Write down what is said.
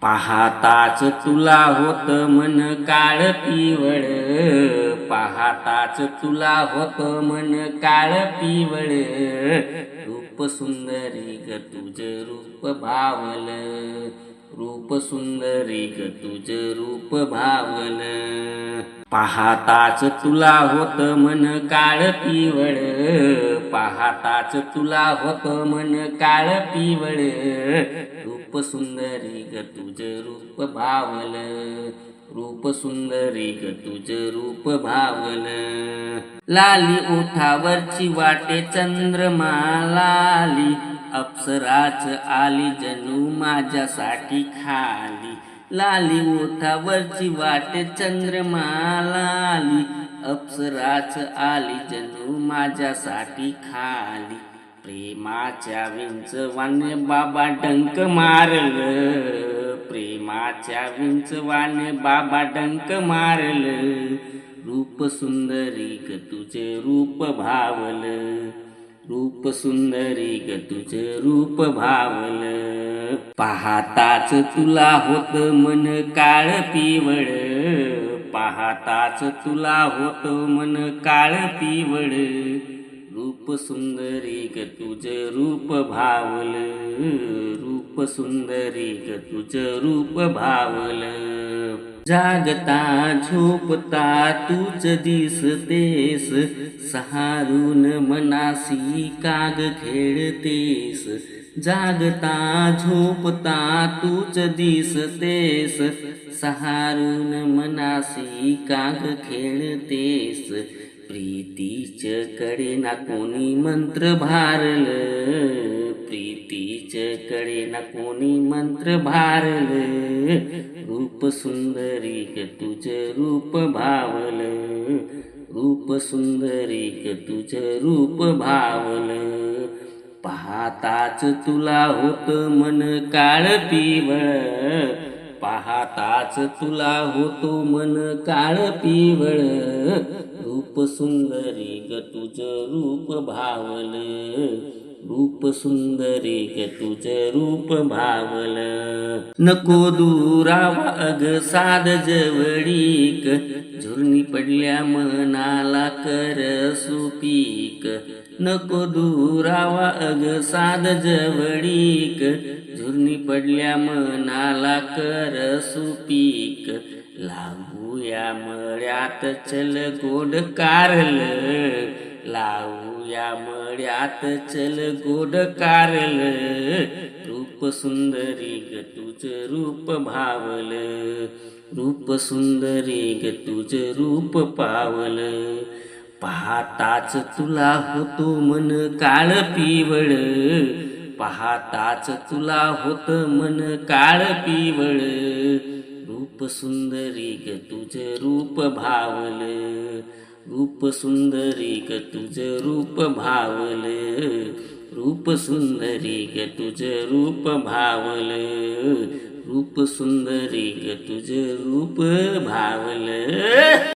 पाहताच तुला होत मन काळ पिवळ. पाहताच तुला होत मन काळ पिवळ. रूप सुंदरी ग तुझ रूप भावल. रूप सुंदरी ग तुझ रूप भावल. पाहताच तुला होत मन काळ पिवळ. पाहताच तुला होत मन काळ पिवळ. रूप सुंदरी ग तुझ रूप भावल. रूप सुंदरी ग तुझ रूप भावल. लाली ओठावरची वाटे चंद्रमा लाली. अप्सराच आली जणू माझ्यासाठी खाली. लाली ओठावरची वाटे चंद्रमा लाली. अप्सराच आली जणू माझ्यासाठी खाली. प्रेमाच्या विंचवाने बाबा डंक मारल. प्रेमाच्या विंचवाने बाबा डंक मारल. रूप सुंदरी ग तुझे रूप भावल. रूप सुंदरी ग तुझे रूप भावल. पाहताच तुला होत मन काळ पिवळ. पाहताच तुला होत मन काळ पिवळ. रूप सुंदरी ग तुझ रूप भावल. रूप सुंदरी ग तुझ रूप भावल. जागता झोपता तूच दिसतेस. सहारून मनासी काग खेळतेस. जागता झोपता तूच दिसतेस. सहारून मनासी काग खेळतेस. प्रीतीच कडे ना कोणी मंत्र भारल. प्रीतीच कडे ना कोणी मंत्र भारल. रूप सुंदरी तुझ रूप भावल. रूप सुंदरी तुझ रूप भावल. पाहताच तुला होत मन काळ पिवळ. पाहताच तुला होतो मन काळ पिवळ. रूप सुंदरी ग तुझ रूप भावल. रूप सुंदरी ग तुझ रूप भावल। नको दुरावा अग साध जवळीक झुरणी पडल्या मनाला कर सुपीक. नको दुरावा अग साध जवळीक झुरणी पडल्या मनाला कर सुपीक. लागूया मळ्यात चल गोड कारल लावूया मळ्यात चल गोड कारल. रूप सुंदरी ग तुझ रूप भावल. रूप सुंदरी ग तुझ रूप पावल. पाहताच तुला होतो मन काळ पिवळ. पाहताच तुला होत मन काळ पिवळ. रूप सुंदरी ग तुझ रूप भावल. रूप सुंदरी ग तुझ रूप भावल. रूप सुंदरी ग तुझ रूप भावल. रूप सुंदरी ग तुझ रूप भावल.